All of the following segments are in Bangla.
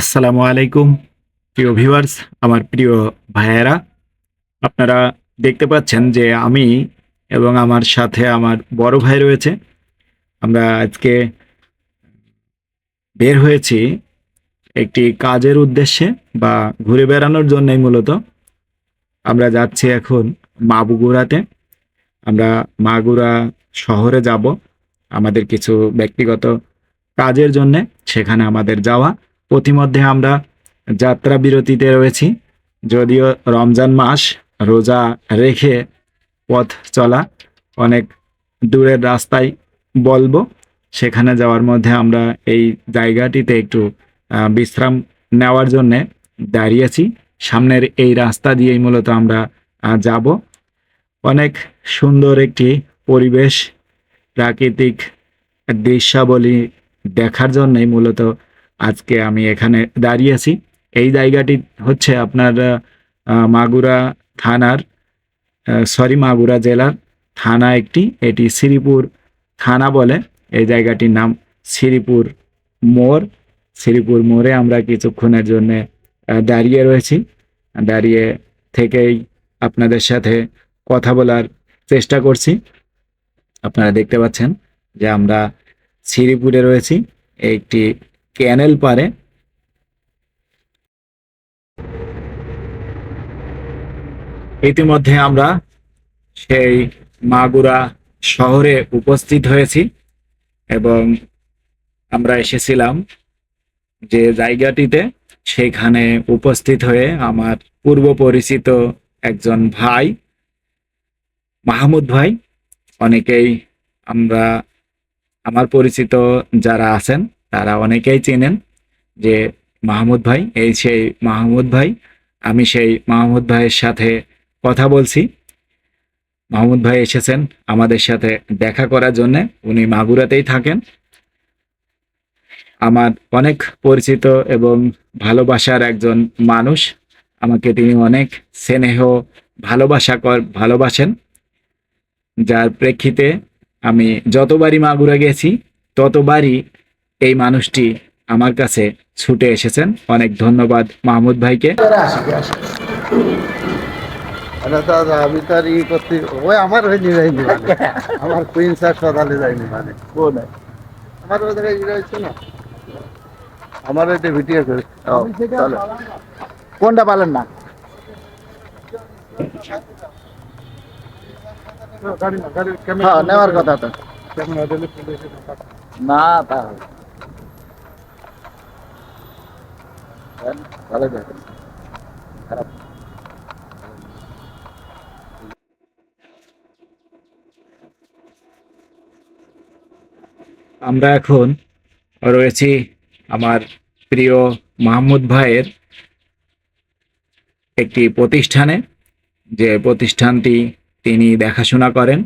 আসসালামু আলাইকুম, প্রিয় ভিউয়ার্স, আমার প্রিয় ভাইয়েরা। আপনারা দেখতে পাচ্ছেন যে আমি এবং আমার সাথে আমার বড় ভাই রয়েছে। আমরা আজকে বের হয়েছি একটি কাজের উদ্দেশ্যে বা ঘুরে বেড়ানোর জন্যই মূলত। আমরা যাচ্ছি এখন মাগুরাতে আমরা মাগুরা শহরে যাব আমাদের কিছু ব্যক্তিগত কাজের জন্যে, সেখানে আমাদের যাওয়া। পথিমধ্যে আমরা যাত্রা বিরতিতে রয়েছি। যদিও রমজান মাস রোজা রেখে পথ চলা অনেক দূরের রাস্তায় বলব, সেখানে যাওয়ার মধ্যে আমরা এই জায়গাটিতে একটু বিশ্রাম নেওয়ার জন্যে দাঁড়িয়েছি। সামনের এই রাস্তা দিয়েই মূলত আমরা যাব। অনেক সুন্দর একটি পরিবেশ, প্রাকৃতিক দৃশ্যাবলী দেখার জন্যই মূলত আজকে আমি এখানে দাঁড়িয়ে আছি। এই জায়গাটি হচ্ছে আপনার মাগুরা থানার সরি মাগুরা জেলার থানা একটি। এটি শ্রীপুর থানা বলে। এই জায়গাটির নাম শ্রীপুর মোড়। শ্রীপুর মোড়ে আমরা কিছুক্ষণের জন্য দাঁড়িয়ে রয়েছি। দাঁড়িয়ে থেকেই আপনাদের সাথে কথা বলার চেষ্টা করছি। আপনারা দেখতে পাচ্ছেন যে আমরা শ্রীপুরে রয়েছি। একটি ক্যানেল পারে। ইতিমধ্যে আমরা সেই মাগুরা শহরে উপস্থিত হয়েছি এবং আমরা এসেছিলাম যে জায়গাটিতে সেখানে উপস্থিত হয়ে আমার পূর্ব পরিচিত একজন ভাই, মাহমুদ ভাই, অনেকেই আমরা, আমার পরিচিত যারা আছেন তারা অনেকেই চেনেন যে মাহমুদ ভাই, এই সেই মাহমুদ ভাই, আমি সেই মাহমুদ ভাইয়ের সাথে কথা বলছি। মাহমুদ ভাই এসেছেন আমাদের সাথে দেখা করার জন্য। উনি মাগুরাতেই থাকেন। আমার অনেক পরিচিত এবং ভালোবাসার একজন মানুষ। আমাকে তিনি অনেক স্নেহ, ভালোবাসা কর, ভালোবাসেন। যার প্রেক্ষিতে আমি যতবারই মাগুরা গেছি, ততবারই এই মানুষটি আমার কাছে ছুটে এসেছেন। অনেক ধন্যবাদ মাহমুদ ভাইকে। আমি তো আর ই করতে ওই আমার হয়নি যাইনি মানে। আমার কুইন স্যার সদালে যায়নি মানে। কোন আমার ওই জায়গায় রয়েছে না আমার এটা ভিডিও করে কোনটা পালেন না? হ্যাঁ নেওয়ার কথা তো। না তা আমরা এখন রয়েছি আমার প্রিয় মাহমুদ ভাইয়ের একটি প্রতিষ্ঠানে। যে প্রতিষ্ঠানটি তিনি দেখাশোনা করেন,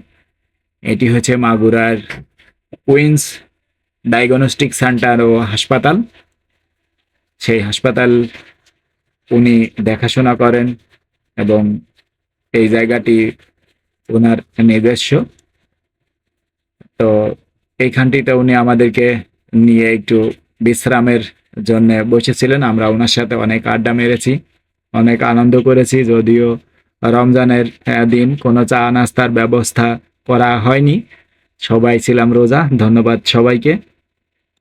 এটি হচ্ছে মাগুরার কুইন্স ডায়াগনস্টিক সেন্টার ও হাসপাতাল। সেই হাসপাতাল উনি দেখাশোনা করেন এবং এই জায়গাটি ওনার নিজস্ব। তো এইখানটিতে উনি আমাদেরকে নিয়ে একটু বিশ্রামের জন্য বসেছিলেন। আমরা ওনার সাথে অনেক আড্ডা মেরেছি, অনেক আনন্দ করেছি। যদিও রমজানের দিন কোনো চা নাস্তার ব্যবস্থা করা হয়নি। সবাই ছিলাম রোজা। ধন্যবাদ সবাইকে।